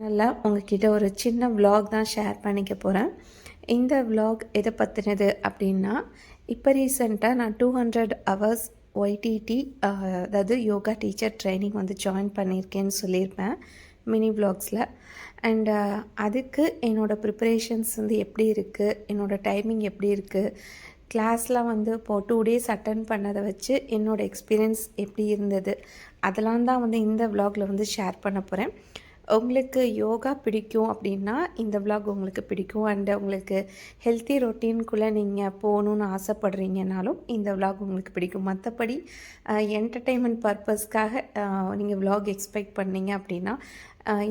நல்லா உங்ககிட்ட ஒரு சின்ன விலாக் தான் ஷேர் பண்ணிக்க போகிறேன் இந்த விலாக் எதை பற்றினது அப்படின்னா இப்போ ரீசெண்டாக நான் டூ ஹண்ட்ரட் ஹவர்ஸ் ஒய்டிடி அதாவது யோகா டீச்சர் ட்ரைனிங் வந்து ஜாயின் பண்ணியிருக்கேன்னு சொல்லியிருப்பேன் மினி விலாக்ஸில் அண்ட் அதுக்கு என்னோடய ப்ரிப்பரேஷன்ஸ் வந்து எப்படி இருக்குது என்னோடய டைமிங் எப்படி இருக்குது கிளாஸ்லாம் வந்து இப்போது டூ டேஸ் அட்டன் பண்ணதை வச்சு என்னோடய எக்ஸ்பீரியன்ஸ் எப்படி இருந்தது அதெல்லாம் தான் வந்து இந்த விலாகில் வந்து ஷேர் பண்ண போகிறேன் உங்களுக்கு யோகா பிடிக்கும் அப்படின்னா இந்த விலாக் உங்களுக்கு பிடிக்கும். அண்டு உங்களுக்கு ஹெல்த்தி ரொட்டீனுக்குள்ளே நீங்கள் போகணுன்னு ஆசைப்படுறீங்கனாலும் இந்த விலாக் உங்களுக்கு பிடிக்கும். மற்றபடி என்டர்டெயின்மெண்ட் பர்பஸ்க்காக நீங்கள் விலாக் எக்ஸ்பெக்ட் பண்ணீங்க அப்படின்னா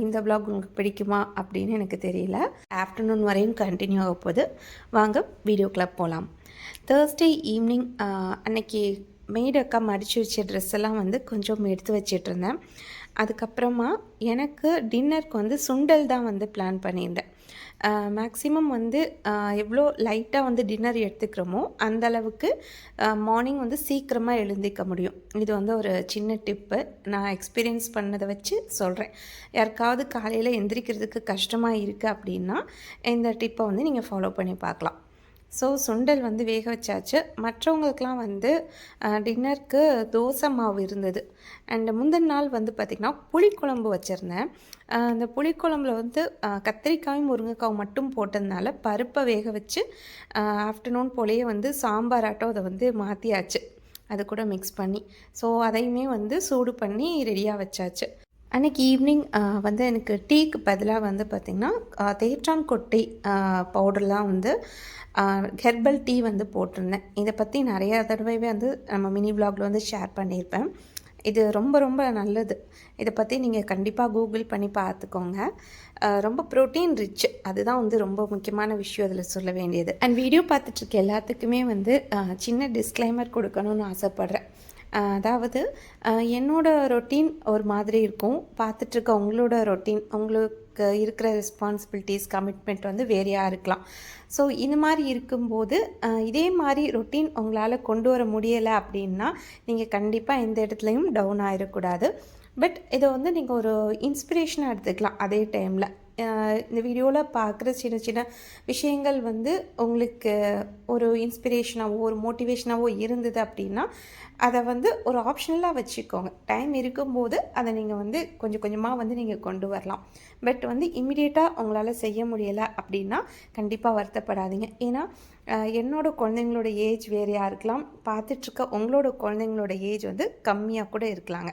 இந்த விலாக் உங்களுக்கு பிடிக்குமா அப்படின்னு எனக்கு தெரியல. ஆஃப்டர்நூன் வரையும் கண்டினியூ ஆக போகுது. வாங்க வீடியோ கிளப் போகலாம் தேர்ஸ்டே ஈவினிங் அன்னைக்கு மெய்டு அக்கா மடித்து வச்ச ட்ரெஸ் எல்லாம் வந்து கொஞ்சம் எடுத்து வச்சிட்ருந்தேன் அதுக்கப்புறமா எனக்கு டின்னருக்கு வந்து சுண்டல் தான் வந்து பிளான் பண்ணியிருந்தேன். மேக்ஸிமம் வந்து எவ்வளோ லைட்டாக வந்து டின்னர் எடுத்துக்கிறோமோ அந்த அளவுக்கு மார்னிங் வந்து சீக்கிரமாக எழுந்திக்க முடியும். இது வந்து ஒரு சின்ன டிப்பு நான் எக்ஸ்பீரியன்ஸ் பண்ணதை வச்சு சொல்கிறேன் யாருக்காவது காலையில் எந்திரிக்கிறதுக்கு கஷ்டமாக இருக்குது அப்படின்னா இந்த டிப்பை வந்து நீங்கள் ஃபாலோ பண்ணி பார்க்கலாம். ஸோ சுண்டல் வந்து வேக வச்சாச்சு. மற்றவங்களுக்கெலாம் வந்து டின்னருக்கு தோசை மாவு இருந்தது. அண்ட் முந்தின நாள் வந்து பார்த்திங்கன்னா புளிக்குழம்பு வச்சுருந்தேன். அந்த புளிக்குழம்புல வந்து கத்திரிக்காயும் முருங்கைக்காயும் மட்டும் போட்டதுனால பருப்பை வேக வச்சு ஆஃப்டர்நூன் போலேயே வந்து சாம்பார் ஆட்டம் அதை வந்து மாற்றியாச்சு அது கூட மிக்ஸ் பண்ணி. ஸோ அதையுமே வந்து சூடு பண்ணி ரெடியாக வச்சாச்சு. அன்னைக்கு ஈவினிங் வந்து எனக்கு டீக்கு பதிலாக வந்து பார்த்திங்கன்னா தேற்றாங்கொட்டை பவுடர்லாம் வந்து ஹெர்பல் டீ வந்து போட்டிருந்தேன். இதை பற்றி நிறையா தடவைவே வந்து நம்ம மினி vlogல வந்து ஷேர் பண்ணியிருப்பேன். இது ரொம்ப ரொம்ப நல்லது. இதை பற்றி நீங்கள் கண்டிப்பாக கூகுள் பண்ணி பார்த்துக்கோங்க ரொம்ப ப்ரோட்டீன் ரிச் அதுதான் வந்து ரொம்ப முக்கியமான விஷயம் அதில் சொல்ல வேண்டியது. அண்ட் வீடியோ பார்த்துட்ருக்க எல்லாத்துக்குமே வந்து சின்ன டிஸ்க்ளைமர் கொடுக்கணும்னு ஆசைப்பட்றேன். அதாவது என்னோடய என்னோட ரொட்டீன் ஒரு மாதிரி இருக்கும். பார்த்துட்ருக்க உங்களோட ரொட்டீன் உங்களுக்கு இருக்கிற ரெஸ்பான்சிபிலிட்டிஸ் கமிட்மெண்ட் வந்து வேறையாக இருக்கலாம். ஸோ இது மாதிரி இருக்கும்போது இதே மாதிரி ரொட்டீன் உங்களால் கொண்டு வர முடியலை அப்படின்னா நீங்கள் கண்டிப்பாக எந்த இடத்துலையும் டவுன் ஆகிடக்கூடாது பட் இதை வந்து நீங்கள் ஒரு இன்ஸ்பிரேஷனாக எடுத்துக்கலாம் அதே டைமில் இந்த வீடியோவில் பார்க்குற சின்ன சின்ன விஷயங்கள் வந்து உங்களுக்கு ஒரு இன்ஸ்பிரேஷனாகவோ ஒரு மோட்டிவேஷனாகவோ இருந்தது அப்படின்னா அதை வந்து ஒரு ஆப்ஷனலாக வச்சுக்கோங்க. டைம் இருக்கும்போது அதை நீங்கள் வந்து கொஞ்சம் கொஞ்சமாக வந்து நீங்கள் கொண்டு வரலாம். பட் வந்து இம்மிடியேட்டாக உங்களால் செய்ய முடியலை அப்படின்னா கண்டிப்பாக வருத்தப்படாதீங்க. ஏன்னா என்னோட குழந்தைங்களோட ஏஜ் வேறையாக இருக்கலாம் பார்த்துட்ருக்க உங்களோட குழந்தைங்களோட ஏஜ் வந்து கம்மியாக கூட இருக்கலாங்க.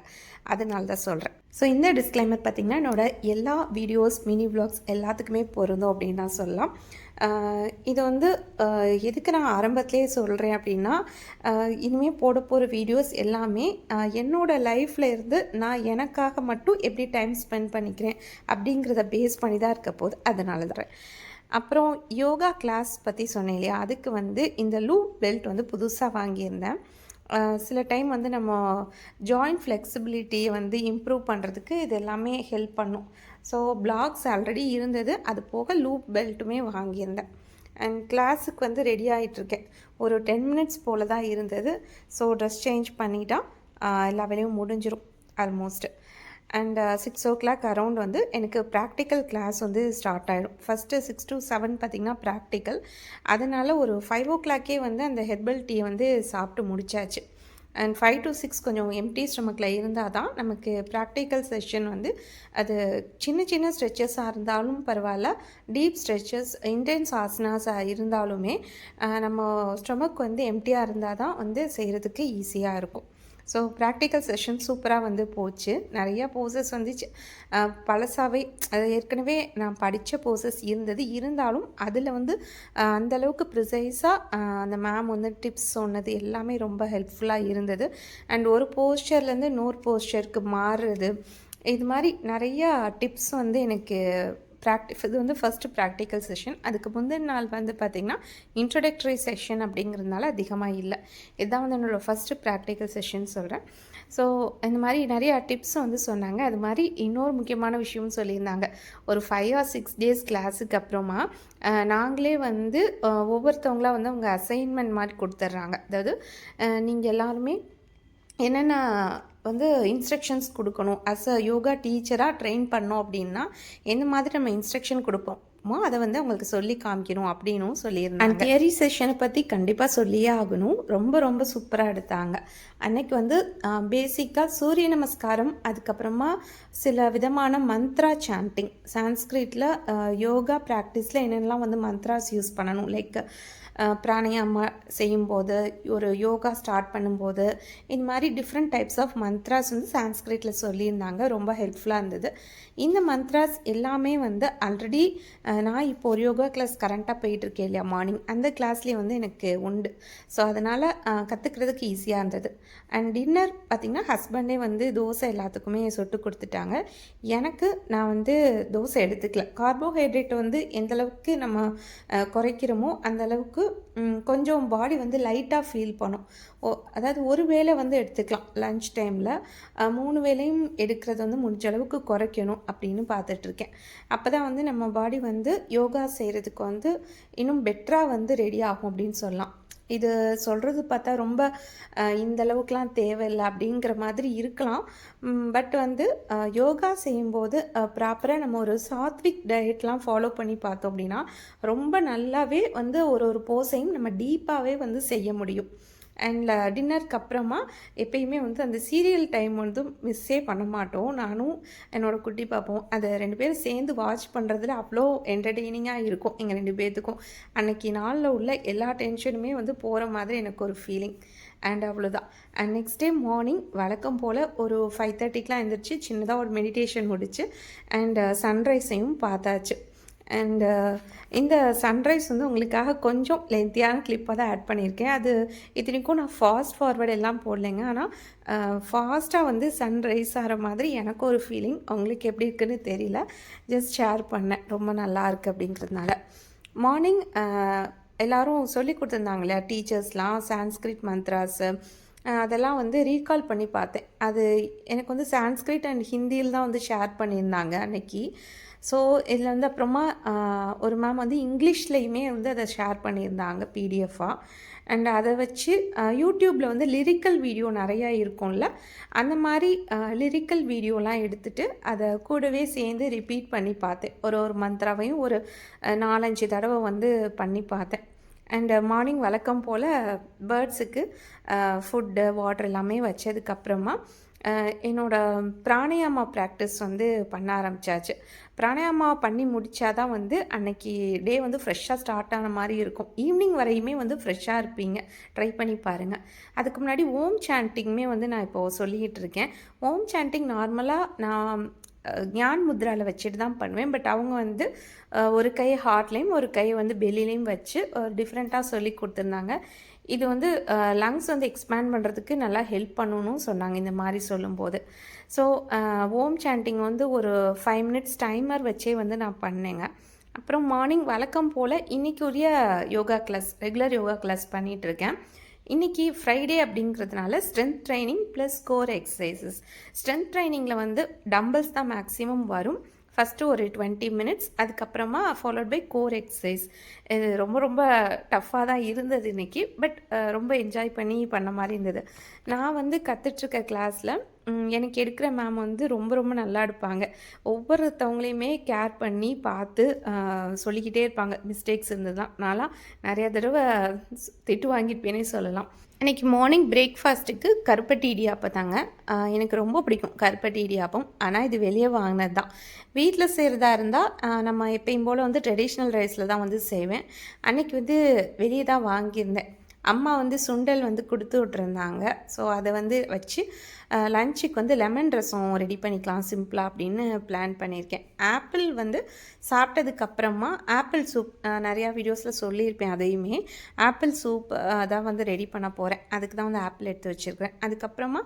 அதனால தான் சொல்கிறேன் ஸோ இந்த டிஸ்க்ளைமர் பார்த்திங்கன்னா என்னோடய எல்லா வீடியோஸ் மினி விளாக்ஸ் எல்லாத்துக்குமே பொருந்தும் அப்படின்னு தான் சொல்லலாம். இது வந்து எதுக்கு நான் ஆரம்பத்துலேயே சொல்கிறேன் அப்படின்னா இனிமேல் போட போகிற வீடியோஸ் எல்லாமே என்னோடய லைஃப்பில் இருந்து நான் எனக்காக மட்டும் எப்படி டைம் ஸ்பெண்ட் பண்ணிக்கிறேன் அப்படிங்கிறத பேஸ் பண்ணி தான் இருக்க போது அதனால தரேன் அப்புறம் யோகா கிளாஸ் பற்றி சொன்னேன் இல்லையா? அதுக்கு வந்து இந்த லூப் பெல்ட் வந்து புதுசாக வாங்கியிருந்தேன். சில டைம் வந்து நம்ம ஜாயிண்ட் ஃப்ளெக்சிபிலிட்டியை வந்து இம்ப்ரூவ் பண்ணுறதுக்கு இது எல்லாமே ஹெல்ப் பண்ணும். ஸோ பிளாக்ஸ் ஆல்ரெடி இருந்தது. அது போக லூப் பெல்ட்டுமே வாங்கியிருந்தேன். அண்ட் கிளாஸுக்கு வந்து ரெடி ஆகிட்டுருக்கேன் ஒரு டென் மினிட்ஸ் போல் தான் இருந்தது. ஸோ ட்ரெஸ் சேஞ்ச் பண்ணிட்டா எல்லா வேலையும் முடிஞ்சிடும் almost and six o'clock around வந்து எனக்கு ப்ராக்டிக்கல் கிளாஸ் வந்து ஸ்டார்ட் ஆகிடும் ஃபஸ்ட்டு சிக்ஸ் டு செவன் பார்த்திங்கன்னா ப்ராக்டிக்கல் அதனால் ஒரு ஃபைவ் ஓ கிளாக்கே வந்து அந்த ஹெர்பல் டீ வந்து சாப்பிட்டு முடிச்சாச்சு. அண்ட் ஃபைவ் டு சிக்ஸ் கொஞ்சம் எம்டி ஸ்டொமக்கில் இருந்தால் தான் நமக்கு ப்ராக்டிக்கல் செஷன் வந்து அது சின்ன சின்ன ஸ்ட்ரெச்சஸாக இருந்தாலும் பரவாயில்ல. டீப் ஸ்ட்ரெச்சஸ் இன்டென்ஸ் ஆசனாஸாக இருந்தாலுமே நம்ம ஸ்டொமக் வந்து எம்டியாக இருந்தால் தான் வந்து செய்கிறதுக்கு ஈஸியாக இருக்கும். ஸோ ப்ராக்டிக்கல் செஷன் சூப்பராக வந்து போச்சு. நிறையா போசஸ் வந்து பழசாவே அது ஏற்கனவே நான் படித்த போசஸ் இருந்தது. இருந்தாலும் அதில் வந்து அந்தளவுக்கு ப்ரிசைஸாக அந்த மேம் வந்து டிப்ஸ் சொன்னது எல்லாமே ரொம்ப ஹெல்ப்ஃபுல்லாக இருந்தது. அண்ட் ஒரு போஸ்டர்லேருந்து இன்னொரு போஸ்டருக்கு மாறுறது. இது மாதிரி நிறையா டிப்ஸ் வந்து எனக்கு ப்ராக்டி இது வந்து ஃபஸ்ட்டு ப்ராக்டிக்கல் செஷன் அதுக்கு முந்தின நாள் வந்து பார்த்திங்கன்னா இன்ட்ரடக்டரி செஷன் அப்படிங்கிறதுனால அதிகமாக இல்லை. இதுதான் வந்து என்னோடய ஃபஸ்ட்டு ப்ராக்டிக்கல் செஷன் சொல்கிறேன் ஸோ இந்த மாதிரி நிறையா டிப்ஸ் வந்து சொன்னாங்க. அது மாதிரி இன்னொரு முக்கியமான விஷயம்னு சொல்லியிருந்தாங்க. ஒரு ஃபைவ் ஆர் சிக்ஸ் டேஸ் கிளாஸுக்கு அப்புறமா நாங்களே வந்து ஒவ்வொருத்தவங்களாம் ஒவ்வொருத்தவங்களா வந்து அவங்க அசைன்மெண்ட் மாதிரி கொடுத்துட்றாங்க அதாவது நீங்கள் எல்லாருமே என்னென்ன வந்து இன்ஸ்ட்ரக்ஷன்ஸ் கொடுக்கணும். அஸ் அ யோகா டீச்சராக ட்ரெயின் பண்ணோம் அப்படின்னா எந்த மாதிரி நம்ம இன்ஸ்ட்ரக்ஷன் கொடுப்போமோ அதை வந்து அவங்களுக்கு சொல்லி காமிக்கணும் அப்படின்னும் சொல்லியிருந்தாங்க. தியரி செஷனை பற்றி கண்டிப்பாக சொல்லியே ஆகணும். ரொம்ப ரொம்ப சூப்பராக எடுத்தாங்க. அன்னைக்கு வந்து பேசிக்காக சூரிய நமஸ்காரம் அதுக்கப்புறமா சில விதமான மந்த்ரா சாண்டிங் சான்ஸ்கிரிட்டில் யோகா ப்ராக்டிஸில் என்னென்னலாம் வந்து மந்த்ராஸ் யூஸ் பண்ணணும். லைக் பிராணாயாமா செய்யும்போது ஒரு யோகா ஸ்டார்ட் பண்ணும்போது இந்த மாதிரி டிஃப்ரெண்ட் டைப்ஸ் ஆஃப் மந்த்ராஸ் வந்து சான்ஸ்கிரிட்டில் சொல்லியிருந்தாங்க. ரொம்ப ஹெல்ப்ஃபுல்லாக இருந்தது. இந்த மந்த்ராஸ் எல்லாமே வந்து ஆல்ரெடி நான் இப்போ ஒரு யோகா கிளாஸ் கரண்ட்டாக போயிட்டுருக்கேன் இல்லையா மார்னிங் அந்த கிளாஸ்லேயே வந்து எனக்கு உண்டு. ஸோ அதனால் கற்றுக்கிறதுக்கு ஈஸியாக இருந்தது. அண்ட் டின்னர் பார்த்திங்கன்னா ஹஸ்பண்டே வந்து தோசை எல்லாத்துக்குமே சொட்டு கொடுத்துட்டாங்க. எனக்கு நான் வந்து தோசை எடுத்துக்கல. கார்போஹைட்ரேட் வந்து எந்தளவுக்கு நம்ம குறைக்கிறோமோ அந்தளவுக்கு கொஞ்சம் பாடி வந்து லைட்டாக ஃபீல் பண்ணும். ஓ அதாவது ஒரு வேளை வந்து எடுத்துக்கலாம் லன்ச் டைமில் மூணு வேளையும் எடுக்கிறது வந்து முடிஞ்ச அளவுக்கு குறைக்கணும் அப்படின்னு பார்த்துட்ருக்கேன் அப்போ தான் வந்து நம்ம பாடி வந்து யோகா செய்கிறதுக்கு வந்து இன்னும் பெட்டராக வந்து ரெடி ஆகும் அப்படின்னு சொல்லலாம். இது சொல்கிறது பார்த்தா ரொம்ப இந்த அளவுக்குலாம் தேவையில்லை அப்படிங்கிற மாதிரி இருக்கலாம். பட் வந்து யோகா செய்யும்போது ப்ராப்பராக நம்ம ஒரு சாத்விக் டயட்லாம் ஃபாலோ பண்ணி பார்த்தோம் அப்படின்னா ரொம்ப நல்லாவே வந்து ஒரு ஒரு போஸையும் நம்ம டீப்பாகவே வந்து செய்ய முடியும். அண்ட் டின்னருக்கு uh, அப்புறமா எப்பயுமே வந்து அந்த சீரியல் டைம் வந்து மிஸ்ஸே பண்ண மாட்டோம். நானும் என்னோடய குட்டி பார்ப்போம் அதை ரெண்டு பேரும் சேர்ந்து வாட்ச் பண்ணுறதுல அவ்வளோ என்டர்டெய்னிங்காக இருக்கும். எங்கள் ரெண்டு பேர்த்துக்கும் அன்னைக்கு நாளில் உள்ள எல்லா டென்ஷனுமே வந்து போகிற மாதிரி எனக்கு ஒரு ஃபீலிங் அண்ட் அவ்வளோதான் அண்ட் நெக்ஸ்ட் டே மார்னிங் வழக்கம் போல் ஒரு ஃபைவ் தேர்ட்டிக்கெலாம் எழுந்திரிச்சு சின்னதாக ஒரு மெடிடேஷன் முடிச்சு அண்ட் சன்ரைஸையும் uh, பார்த்தாச்சு. அண்டு uh, இந்த சன்ரைஸ் வந்து உங்களுக்காக கொஞ்சம் லென்த்தியான கிளிப்பாக தான் ஆட் பண்ணியிருக்கேன். அது இத்தனைக்கும் நான் ஃபாஸ்ட் ஃபார்வர்டு எல்லாம் போடலைங்க. ஆனால் ஃபாஸ்ட்டாக வந்து சன்ரைஸ் ஆகிற மாதிரி எனக்கு ஒரு ஃபீலிங் உங்களுக்கு எப்படி இருக்குன்னு தெரியல. ஜஸ்ட் ஷேர் பண்ணேன். ரொம்ப நல்லா இருக்குது அப்படிங்கிறதுனால. மார்னிங் எல்லோரும் சொல்லி கொடுத்துருந்தாங்க இல்லையா? டீச்சர்ஸ்லாம் சான்ஸ்கிரிட் மந்த்ராஸு அதெல்லாம் வந்து ரீகால் பண்ணி பார்த்தேன். அது எனக்கு வந்து சான்ஸ்கிரிட் அண்ட் ஹிந்தியில் தான் வந்து ஷேர் பண்ணியிருந்தாங்க அன்னைக்கு. ஸோ இதில் வந்து அப்புறமா ஒரு மேம் வந்து இங்கிலீஷ்லேயுமே வந்து அதை ஷேர் பண்ணியிருந்தாங்க பிடிஎஃபாக அண்ட் அதை வச்சு யூடியூப்பில் வந்து லிரிக்கல் வீடியோ நிறையா இருக்கும்ல. அந்த மாதிரி லிரிக்கல் வீடியோலாம் எடுத்துகிட்டு அதை கூடவே சேர்ந்து ரிப்பீட் பண்ணி பார்த்தேன். ஒரு ஒரு மந்த்ராவையும் ஒரு நாலஞ்சு தடவை வந்து பண்ணி பார்த்தேன். அண்டு மார்னிங் வழக்கம் போல் பேர்ட்ஸுக்கு ஃபுட்டு வாட்டர் எல்லாமே வச்சதுக்கப்புறமா என்னோடய பிராணாயாமா ப்ராக்டிஸ் வந்து பண்ண ஆரம்பித்தாச்சு பிராணாயாமா பண்ணி முடித்தாதான் வந்து அன்னைக்கு டே வந்து ஃப்ரெஷ்ஷாக ஸ்டார்ட் ஆன மாதிரி இருக்கும். ஈவினிங் வரையுமே வந்து ஃப்ரெஷ்ஷாக இருப்பீங்க. ட்ரை பண்ணி பாருங்கள் அதுக்கு முன்னாடி ஓம் சாண்டிங்குமே வந்து நான் இப்போது சொல்லிக்கிட்டு இருக்கேன். ஓம் சாண்டிங் நார்மலாக நான் ஞான் முத்ராவில் வச்சுட்டு தான் பண்ணுவேன். பட் அவங்க வந்து ஒரு கை ஹார்ட்லேயும் ஒரு கை வந்து பெல்லிலையும் வச்சு டிஃப்ரெண்ட்டாக சொல்லி கொடுத்துருந்தாங்க. இது வந்து லங்ஸ் வந்து எக்ஸ்பேண்ட் பண்ணுறதுக்கு நல்லா ஹெல்ப் பண்ணணும்னு சொன்னாங்க இந்த மாதிரி சொல்லும்போது. ஸோ ஓம் சாண்டிங் வந்து ஒரு ஃபைவ் மினிட்ஸ் டைமர் வச்சே வந்து நான் பண்ணேங்க. அப்புறம் மார்னிங் வழக்கம் போல் இன்றைக்குரிய yoga class regular yoga class பண்ணிகிட்ருக்கேன் இன்றைக்கி ஃப்ரைடே அப்படிங்கிறதுனால strength training plus core exercises strength ட்ரைனிங்கில் வந்து டம்பிள்ஸ் தான் மேக்ஸிமம் வரும். ஃபஸ்ட்டு ஒரு டுவெண்ட்டி மினிட்ஸ் அதுக்கப்புறமா ஃபாலோட் பை கோர் எக்ஸசைஸ் இது ரொம்ப ரொம்ப டஃப்பாக தான் இருந்தது இன்றைக்கி பட் ரொம்ப என்ஜாய் பண்ணி பண்ண மாதிரி இருந்தது. நான் வந்து கற்றுட்ருக்க கிளாஸில் எனக்கு எடுக்கிற மேம் வந்து ரொம்ப ரொம்ப நல்லா எடுப்பாங்க. ஒவ்வொருத்தவங்களையுமே கேர் பண்ணி பார்த்து சொல்லிக்கிட்டே இருப்பாங்க. மிஸ்டேக்ஸ் இருந்ததுனாலாம் தான் நிறையா தடவை திட்டு வாங்கியிருப்பேனே சொல்லலாம். இன்றைக்கி மார்னிங் பிரேக்ஃபாஸ்ட்டுக்கு கருப்பட்டி இடியாப்பம் தாங்க. எனக்கு ரொம்ப பிடிக்கும் கருப்பட்டி இடியாப்பம். ஆனால் இது வெளியே வாங்கினது தான் வீட்டில் செய்கிறதா இருந்தால் நம்ம எப்பயும் போல் வந்து ட்ரெடிஷ்னல் ரைஸில் தான் வந்து செய்வேன். அன்றைக்கி வந்து வெளியே தான் வாங்கியிருந்தேன். அம்மா வந்து சுண்டல் வந்து கொடுத்து விட்ருந்தாங்க ஸோ அதை வந்து வச்சு லஞ்சுக்கு வந்து லெமன் ரசம் ரெடி பண்ணிக்கலாம் சிம்பிளாக அப்படின்னு பிளான் பண்ணியிருக்கேன். ஆப்பிள் வந்து சாப்பிட்டதுக்கப்புறமா ஆப்பிள் சூப் நிறையா வீடியோஸில் சொல்லியிருப்பேன் அதையுமே. ஆப்பிள் சூப் அதான் வந்து ரெடி பண்ண போகிறேன் அதுக்கு தான் வந்து ஆப்பிள் எடுத்து வச்சுருக்கிறேன். அதுக்கப்புறமா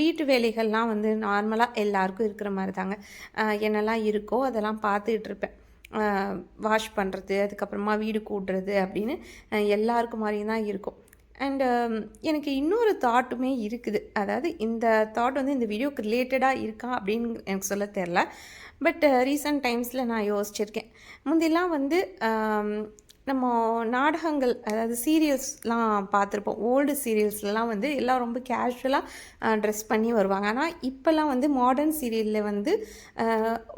வீட்டு வேலைகள்லாம் வந்து நார்மலாக எல்லாருக்கும் இருக்கிற மாதிரி தாங்க. என்னெல்லாம் இருக்கோ அதெல்லாம் பார்த்துக்கிட்டு இருப்பேன். வாஷ் பண்ணுறது அதுக்கப்புறமா வீடு கூட்டுறது அப்படின்னு எல்லாருக்கும் மாதிரியும் தான் இருக்கும். அண்டு um, எனக்கு இன்னொரு தாட்டுமே இருக்குது. அதாவது இந்த தாட் வந்து இந்த வீடியோக்கு ரிலேட்டடாக இருக்கா அப்படின்னு எனக்கு சொல்ல தெரில. பட் ரீசெண்ட் டைம்ஸில் நான் யோசிச்சிருக்கேன். முந்திலாம் வந்து um, நம்ம நாடகங்கள் அதாவது சீரியல்ஸ்லாம் பார்த்துருப்போம். ஓல்டு சீரியல்ஸ்லலாம் வந்து எல்லாம் ரொம்ப கேஷுவலாக ட்ரெஸ் பண்ணி வருவாங்க. ஆனால் இப்போல்லாம் வந்து மாடர்ன் சீரியலில் வந்து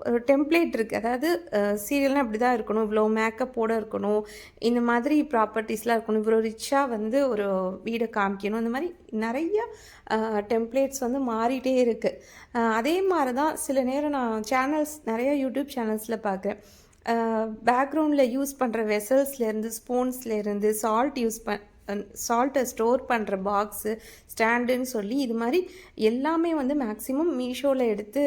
ஒரு டெம்ப்ளேட் இருக்குது அதாவது சீரியல்னால் இப்படி தான் இருக்கணும். இவ்வளோ மேக்கப்போடு இருக்கணும். இந்த மாதிரி ப்ராப்பர்ட்டிஸ்லாம் இருக்கணும். இவ்வளோ ரிச்சாக வந்து ஒரு வீடை காமிக்கணும். இந்த மாதிரி நிறைய டெம்ப்ளேட்ஸ் வந்து மாறிட்டே இருக்குது அதே மாதிரி தான் சில நேரம் நான் சேனல்ஸ் நிறைய யூடியூப் சேனல்ஸில் பார்க்குறேன். பேக்ரவுண்டில் யூஸ் பண்ணுற வெசல்ஸ்லேருந்து ஸ்பூன்ஸ்லேருந்து சால்ட் யூஸ் பண் சால்ட்டை ஸ்டோர் பண்ணுற பாக்ஸு ஸ்டாண்டுன்னு சொல்லி இது மாதிரி எல்லாமே வந்து மேக்ஸிமம் மீஷோவில் எடுத்து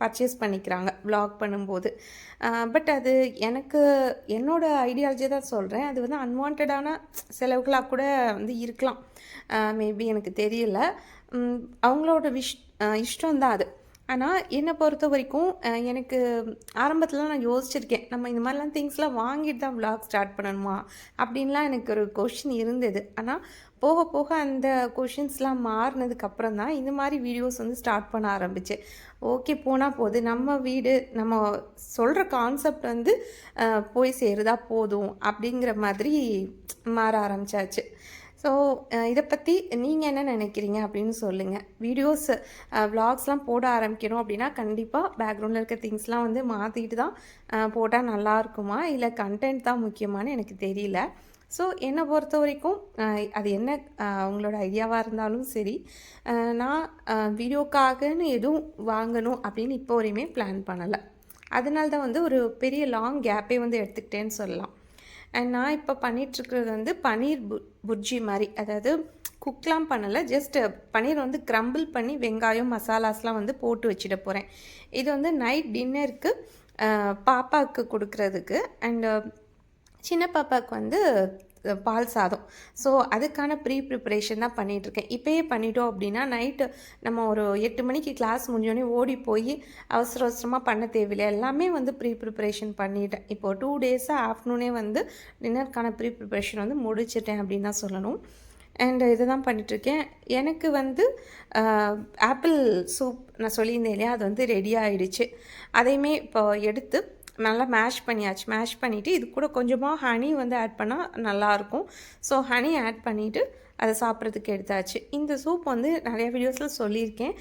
பர்ச்சேஸ் பண்ணிக்கிறாங்க ப்ளாக் பண்ணும்போது. பட் அது எனக்கு என்னோட ஐடியாலஜி தான் சொல்கிறேன் அது வந்து அன்வான்டான செலவுகளாக கூட வந்து இருக்கலாம். மேபி எனக்கு தெரியல. அவங்களோட விஷ் இஷ்டம் தான் அது. ஆனால் என்னை பொறுத்த வரைக்கும் எனக்கு ஆரம்பத்தில் நான் யோசிச்சிருக்கேன். நம்ம இந்த மாதிரிலாம் திங்ஸ்லாம் வாங்கிட்டு தான் விளாக் ஸ்டார்ட் பண்ணணுமா? அப்படின்லாம் எனக்கு ஒரு கொஷின் இருந்தது. ஆனால் போக போக அந்த கொஷின்ஸ்லாம் மாறினதுக்கப்புறம் தான் இந்த மாதிரி வீடியோஸ் வந்து ஸ்டார்ட் பண்ண ஆரம்பிச்சு. ஓகே போனால் போகுது நம்ம வீடு நம்ம சொல்கிற கான்செப்ட் வந்து போய் சேருதா போதும் அப்படிங்கிற மாதிரி மாற ஆரம்பிச்சாச்சு. ஸோ இதை பற்றி நீங்கள் என்ன நினைக்கிறீங்க அப்படின்னு சொல்லுங்கள் வீடியோஸ் விலாக்ஸ்லாம் போட ஆரம்பிக்கணும் அப்படின்னா கண்டிப்பாக பேக்ரவுண்டில் இருக்க திங்ஸ்லாம் வந்து மாற்றிட்டு தான் போட்டால் நல்லா இருக்குமா? இல்லை கண்டென்ட் தான் முக்கியமானு எனக்கு தெரியல. ஸோ என்னை பொறுத்த வரைக்கும் அது என்ன அவங்களோட உங்களோட ஐடியாவாக இருந்தாலும் சரி நான் வீடியோக்காகன்னு எதுவும் வாங்கணும் அப்படின்னு இப்போ வரையுமே பிளான் பண்ணலை. அதனால தான் வந்து ஒரு பெரிய லாங் கேப்பே வந்து எடுத்துக்கிட்டேன்னு சொல்லலாம். அண்ட் நான் இப்போ பண்ணிகிட்ருக்கிறது வந்து பன்னீர் பு புர்ஜி மாதிரி. அதாவது குக்லாம் பண்ணலை ஜஸ்ட் பன்னீர் வந்து க்ரம்பிள் பண்ணி வெங்காயம் மசாலாஸ்லாம் வந்து போட்டு வச்சிட போகிறேன் இது வந்து நைட் டின்னருக்கு பாப்பாவுக்கு கொடுக்குறதுக்கு. அண்டு சின்ன பாப்பாவுக்கு வந்து பால் சாதம். ஸோ அதுக்கான ப்ரீ ப்ரிப்பரேஷன் தான் பண்ணிகிட்ருக்கேன் இப்போயே பண்ணிட்டோம் அப்படின்னா நைட்டு நம்ம ஒரு எட்டு மணிக்கு கிளாஸ் முடிஞ்சோடனே ஓடி போய் அவசர அவசரமாக பண்ண தேவையில்லை. எல்லாமே வந்து ப்ரீ ப்ரிப்பரேஷன் பண்ணிட்டேன். இப்போ டூ டேஸாக ஆஃப்டர்நூனே வந்து டின்னருக்கான ப்ரீ ப்ரிப்பரேஷன் வந்து முடிச்சிட்டேன் அப்படின்னு தான் சொல்லணும். அண்ட் இதை தான் பண்ணிகிட்ருக்கேன் எனக்கு வந்து ஆப்பிள் சூப் நான் சொல்லியிருந்தேன் இல்லையா? அது வந்து ரெடி ஆகிடுச்சு அதையுமே இப்போ எடுத்து நல்லா மேஷ் பண்ணியாச்சு. மேஷ் பண்ணிவிட்டு இது கூட கொஞ்சமாக ஹனி வந்து ஆட் பண்ணால் நல்லாயிருக்கும் ஸோ ஹனி ஆட் பண்ணிவிட்டு அதை சாப்பிட்றதுக்கு எடுத்தாச்சு. இந்த சூப் வந்து நிறைய வீடியோஸில் சொல்லியிருக்கேன்.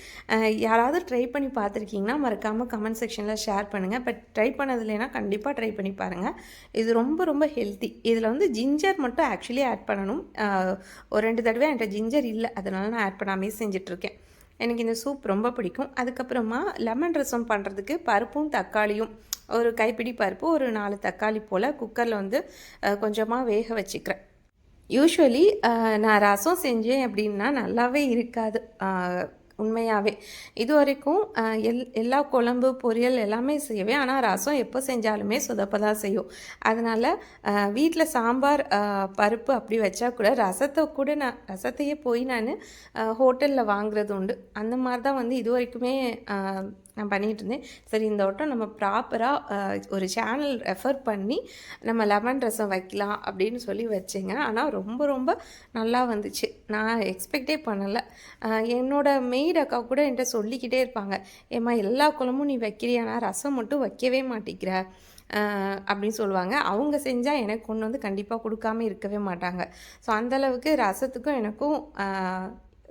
யாராவது ட்ரை பண்ணி பார்த்துருக்கீங்கன்னா மறக்காமல் கமெண்ட் செக்ஷனில் ஷேர் பண்ணுங்கள் பட் ட்ரை பண்ணது இல்லைன்னா கண்டிப்பாக ட்ரை பண்ணி பாருங்கள் இது ரொம்ப ரொம்ப ஹெல்த்தி இதில் வந்து ஜிஞ்சர் மட்டும் ஆக்சுவலி ஆட் பண்ணணும். ஒரு ரெண்டு தடவை என்கிட்ட ஜிஞ்சர் இல்லை. அதனால நான் ஆட் பண்ணாமே செஞ்சிட்ருக்கேன் எனக்கு இந்த சூப் ரொம்ப பிடிக்கும். அதுக்கப்புறமா லெமன் ரசம் பண்ணுறதுக்கு பருப்பும் தக்காளியும். ஒரு கைப்பிடி பருப்பு ஒரு நாலு தக்காளி போல் குக்கரில் வந்து கொஞ்சமாக வேக வச்சுக்கிறேன். யூஸ்வலி நான் ரசம் செஞ்சேன் அப்படின்னா நல்லாவே இருக்காது. உண்மையாகவே இது வரைக்கும் எல் எல்லா குழம்பு பொரியல் எல்லாமே செய்வேன். ஆனால் ரசம் எப்போ செஞ்சாலுமே சொதப்ப தான் செய்யும். அதனால் வீட்டில் சாம்பார் பருப்பு அப்படி வச்சா கூட ரசத்தை கூட நான் ரசத்தையே போய் நான் ஹோட்டலில் வாங்குறது உண்டு. அந்த மாதிரி தான் வந்து இது வரைக்குமே நான் பண்ணிகிட்டு இருந்தேன். சரி இந்த வட்டம் நம்ம ப்ராப்பராக ஒரு சேனல் ரெஃபர் பண்ணி நம்ம லெமன் ரசம் வைக்கலாம் அப்படின்னு சொல்லி வச்சேங்க. ஆனால் ரொம்ப ரொம்ப நல்லா வந்துச்சு. நான் எக்ஸ்பெக்டே பண்ணலை. என்னோட மெய்ட் அக்கா கூட என்கிட்ட சொல்லிக்கிட்டே இருப்பாங்க. ஏம்மா எல்லா குழம்பும் நீ வைக்கிறியானா ரசம் மட்டும் வைக்கவே மாட்டேங்கிற. அப்படின்னு சொல்லுவாங்க. அவங்க செஞ்சால் எனக்கு கொண்டு வந்து கண்டிப்பாக கொடுக்காம இருக்கவே மாட்டாங்க. ஸோ அந்தளவுக்கு ரசத்துக்கும் எனக்கும்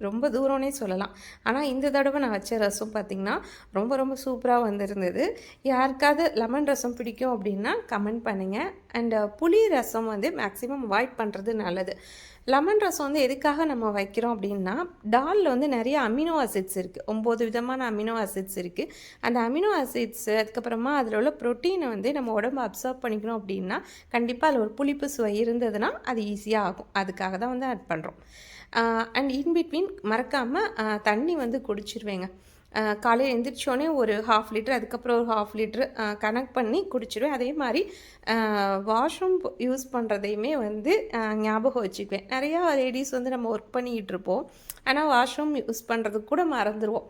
ரொம்ப தூரம்னே சொல்லலாம். ஆனால் இந்த தடவை நான் வச்ச ரசம் பார்த்திங்கன்னா ரொம்ப ரொம்ப சூப்பராக வந்திருந்தது. யாருக்காவது லெமன் ரசம் பிடிக்கும் அப்படின்னா கமெண்ட் பண்ணுங்கள் அண்ட் புளி ரசம் வந்து மேக்ஸிமம் அவாய்ட் பண்ணுறது நல்லது. லெமன் ரசம் வந்து எதுக்காக நம்ம வைக்கிறோம் அப்படின்னா டாலில் வந்து நிறைய அமினோ ஆசிட்ஸ் இருக்குது ஒம்பது விதமான அமினோ ஆசிட்ஸ் இருக்குது அந்த அமினோ ஆசிட்ஸ் அதுக்கப்புறமா அதில் உள்ள ப்ரோட்டீனை வந்து நம்ம உடம்பு அப்சர்வ் பண்ணிக்கணும் அப்படின்னா கண்டிப்பாக அதில் ஒரு புளிப்பு சுவை இருந்ததுன்னா அது ஈஸியாக ஆகும். அதுக்காக தான் வந்து ஆட் பண்ணுறோம் அண்ட் இன்பிட்வீன் மறக்காமல் தண்ணி வந்து குடிச்சிருவேங்க. காலையில் எழுந்திரிச்சோடனே ஒரு ஹாஃப் லிட்டர் அதுக்கப்புறம் ஒரு ஹாஃப் லிட்டர் கனெக்ட் பண்ணி குடிச்சிடுவேன். அதே மாதிரி வாஷ்ரூம் யூஸ் பண்ணுறதையுமே வந்து ஞாபகம் வச்சுக்குவேன். நிறையா லேடிஸ் வந்து நம்ம ஒர்க் பண்ணிக்கிட்டு இருப்போம். ஆனால் வாஷ்ரூம் யூஸ் பண்ணுறதுக்கு கூட மறந்துடுவோம்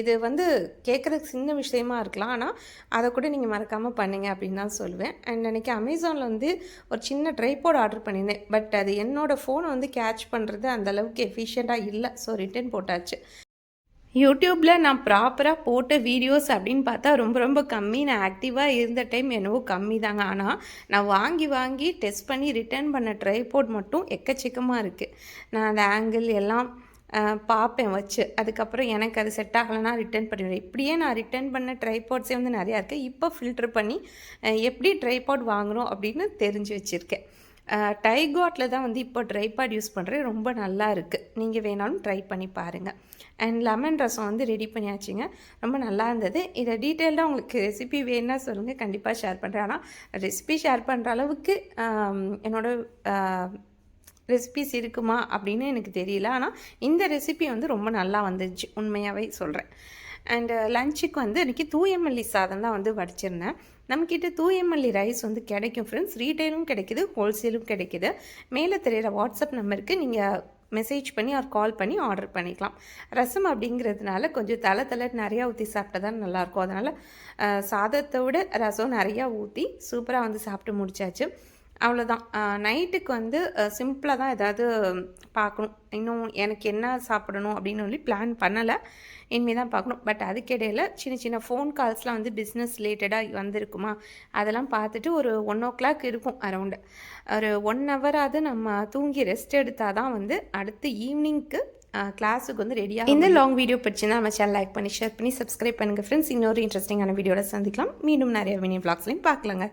இது வந்து கேட்குறதுக்கு சின்ன விஷயமா இருக்கலாம். ஆனால் அதை கூட நீங்கள் மறக்காமல் பண்ணுங்க அப்படின்னு தான் சொல்லுவேன். அண்ட் அன்றைக்கி அமேசானில் வந்து ஒரு சின்ன ட்ரைபோர்ட் ஆர்டர் பண்ணியிருந்தேன். பட் அது என்னோடய ஃபோனை வந்து கேட்ச் பண்ணுறது அந்தளவுக்கு எஃபிஷியண்ட்டாக இல்லை. ஸோ ரிட்டர்ன் போட்டாச்சு. யூடியூப்பில் நான் ப்ராப்பராக போட்ட வீடியோஸ் அப்படின்னு பார்த்தா ரொம்ப ரொம்ப கம்மி. நான் ஆக்டிவாக இருந்த டைம் என்னவோ கம்மி தாங்க ஆனால் நான் வாங்கி வாங்கி டெஸ்ட் பண்ணி ரிட்டர்ன் பண்ண ட்ரைபோர்ட் மட்டும் எக்கச்சக்கமாக இருக்குது நான் அந்த ஆங்கிள் எல்லாம் பார்ப்பேன் வச்சு. அதுக்கப்புறம் எனக்கு அது செட் ஆகலைன்னா ரிட்டர்ன் பண்ணிடுவேன். இப்படியே நான் ரிட்டர்ன் பண்ண ட்ரைபாட்ஸே வந்து நிறையா இருக்குது இப்போ ஃபில்டர் பண்ணி எப்படி ட்ரைபாட் வாங்குகிறோம் அப்படின்னு தெரிஞ்சு வச்சுருக்கேன். டைகாட்டில் தான் வந்து இப்போ ட்ரைபாட் யூஸ் பண்ணுறேன் ரொம்ப நல்லா இருக்குது நீங்கள் வேணாலும் ட்ரை பண்ணி பாருங்கள் அண்ட் லெமன் ரசம் வந்து ரெடி பண்ணியாச்சுங்க. ரொம்ப நல்லா இருந்தது. இதை டீட்டெயில்டாக உங்களுக்கு ரெசிபி வேணும்னா சொல்லுங்கள் கண்டிப்பாக ஷேர் பண்ணுறேன் ஆனால் ரெசிபி ஷேர் பண்ணுற அளவுக்கு என்னோடய என்னோட ரெசிபிஸ் இருக்குமா அப்படின்னு எனக்கு தெரியல. ஆனால் இந்த ரெசிபி வந்து ரொம்ப நல்லா வந்துச்சு. உண்மையாகவே சொல்கிறேன் அண்டு லஞ்சுக்கு uh, வந்து இன்றைக்கி தூயமல்லி சாதம் தான் வந்து வடிச்சிருந்தேன். நம்மக்கிட்ட தூயமல்லி ரைஸ் வந்து கிடைக்கும் ஃப்ரெண்ட்ஸ் ரீட்டைலும் கிடைக்குது ஹோல்சேலும் கிடைக்குது. மேலே தெரியிற வாட்ஸ்அப் நம்பருக்கு நீங்கள் மெசேஜ் பண்ணி ஆர் கால் பண்ணி ஆர்டர் பண்ணிக்கலாம். ரசம் அப்படிங்கிறதுனால கொஞ்சம் தலை தலை நிறையா ஊற்றி சாப்பிட்டா தான் நல்லாயிருக்கும். அதனால் சாதத்தை விட ரசம் நிறையா ஊற்றி சூப்பராக வந்து சாப்பிட்டு முடிச்சாச்சு. அவ்வளோதான் நைட்டுக்கு வந்து சிம்பிளாக தான் ஏதாவது பார்க்கணும் இன்னும் எனக்கு என்ன சாப்பிடணும் அப்படின்னு சொல்லி பிளான் பண்ணலை. இனிமேல் தான் பார்க்கணும் பட் அதுக்கிடையில் சின்ன சின்ன ஃபோன் கால்ஸ்லாம் வந்து பிஸ்னஸ் ரிலேட்டடாக வந்திருக்குமா? அதெல்லாம் பார்த்துட்டு ஒரு ஒன் ஓ கிளாக் இருக்கும் அரௌண்டு ஒரு ஒன் ஹவராவது நம்ம தூங்கி ரெஸ்ட் எடுத்தால் தான் வந்து அடுத்து ஈவினிங்க்கு கிளாஸுக்கு வந்து ரெடியாக இந்த லாங் வீடியோ பிடிச்சிருந்தா நம்ம சேனல் லைக் பண்ணி ஷேர் பண்ணி சப்ஸ்கிரைப் பண்ணுங்கள் ஃப்ரெண்ட்ஸ் இன்னொரு இன்ட்ரெஸ்டிங்கான வீடியோட சந்திக்கலாம். மீண்டும் நிறைய வினிய vlogsலையும் பார்க்கலாங்க